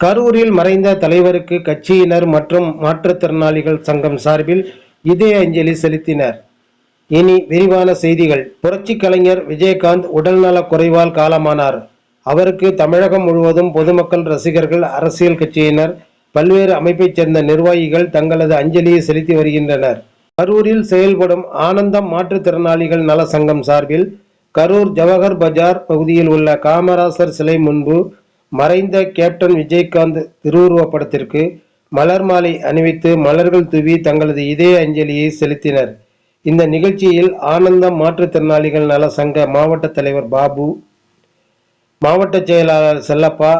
கரூரில் மறைந்த தலைவருக்கு கட்சியினர் மற்றும் மாற்றுத்திறனாளிகள் சங்கம் சார்பில் இதய அஞ்சலி செலுத்தினர். இனி விரிவான செய்திகள். புரட்சி கலைஞர் விஜயகாந்த் உடல்நலக் குறைவால் காலமானார். அவருக்கு தமிழகம் முழுவதும் பொதுமக்கள் ரசிகர்கள் அரசியல் கட்சியினர் பல்வேறு அமைப்பைச் சேர்ந்த நிர்வாகிகள் தங்களது அஞ்சலியை செலுத்தி வருகின்றனர். கரூரில் செயல்படும் ஆனந்தம் மாற்றுத்திறனாளிகள் நல சங்கம் சார்பில் கரூர் ஜவஹர் பஜார் பகுதியில் உள்ள காமராசர் சிலை முன்பு மறைந்த கேப்டன் விஜயகாந்த் திருவுருவப்படத்திற்கு மலர் மாலை அணிவித்து மலர்கள் தூவி தங்களது இதய அஞ்சலியை செலுத்தினர். இந்த நிகழ்ச்சியில் ஆனந்தம் மாற்றுத்திறனாளிகள் நல சங்க மாவட்ட தலைவர் பாபு மாவட்ட செயலாளர் செல்லப்பா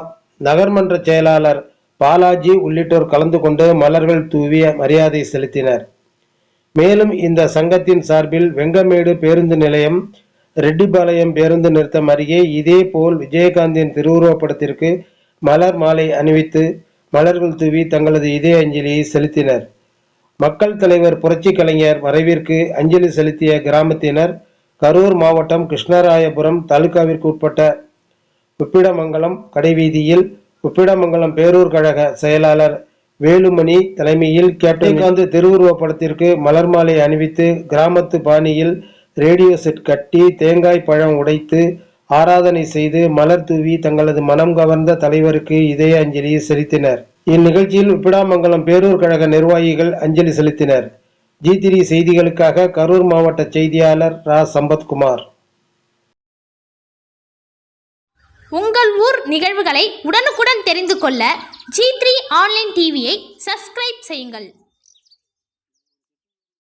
நகர்மன்ற செயலாளர் பாலாஜி உள்ளிட்டோர் கலந்து கொண்டு மலர்கள் தூவிய மரியாதை செலுத்தினர். மேலும் இந்த சங்கத்தின் சார்பில் வெங்கமேடு பேருந்து நிலையம் ரெட்டிபாளையம் பேருந்து நிறுத்தம் அருகே இதேபோல் விஜயகாந்தின் திருவுருவப்படத்திற்கு மலர் மாலை அணிவித்து மலர்கள் தூவி தங்களது இதய அஞ்சலியை செலுத்தினர். மக்கள் தலைவர் புரட்சி கலைஞர் மறைவிற்கு அஞ்சலி செலுத்திய கிராமத்தினர் கரூர் மாவட்டம் கிருஷ்ணராயபுரம் தாலுகாவிற்கு உட்பட்ட உப்பிடமங்கலம் கடைவீதியில் உப்பிடமங்கலம் பேரூர் கழக செயலாளர் வேலுமணி தலைமையில் கேப்டன் காந்தி திருவுருவப்படத்திற்கு மலர் மாலை அணிவித்து கிராமத்து பாணியில் ரேடியோ செட் கட்டி தேங்காய் பழம் உடைத்து ஆராதனை செய்து மலர் தூவி தங்களது மனம் கவர்ந்த தலைவருக்கு இதய அஞ்சலி செலுத்தினர். இந்நிகழ்ச்சியில் உப்பிடாமங்கலம் பேரூர் கழக நிர்வாகிகள் அஞ்சலி செலுத்தினர். ஜி த்ரீ செய்திகளுக்காக கரூர் மாவட்ட செய்தியாளர் ரா. சம்பத்குமார். உங்கள் ஊர் நிகழ்வுகளை உடனுக்குடன் தெரிந்து கொள்ள ஜி த்ரீ ஆன்லைன் டிவியை சப்ஸ்கிரைப் செய்யுங்கள்.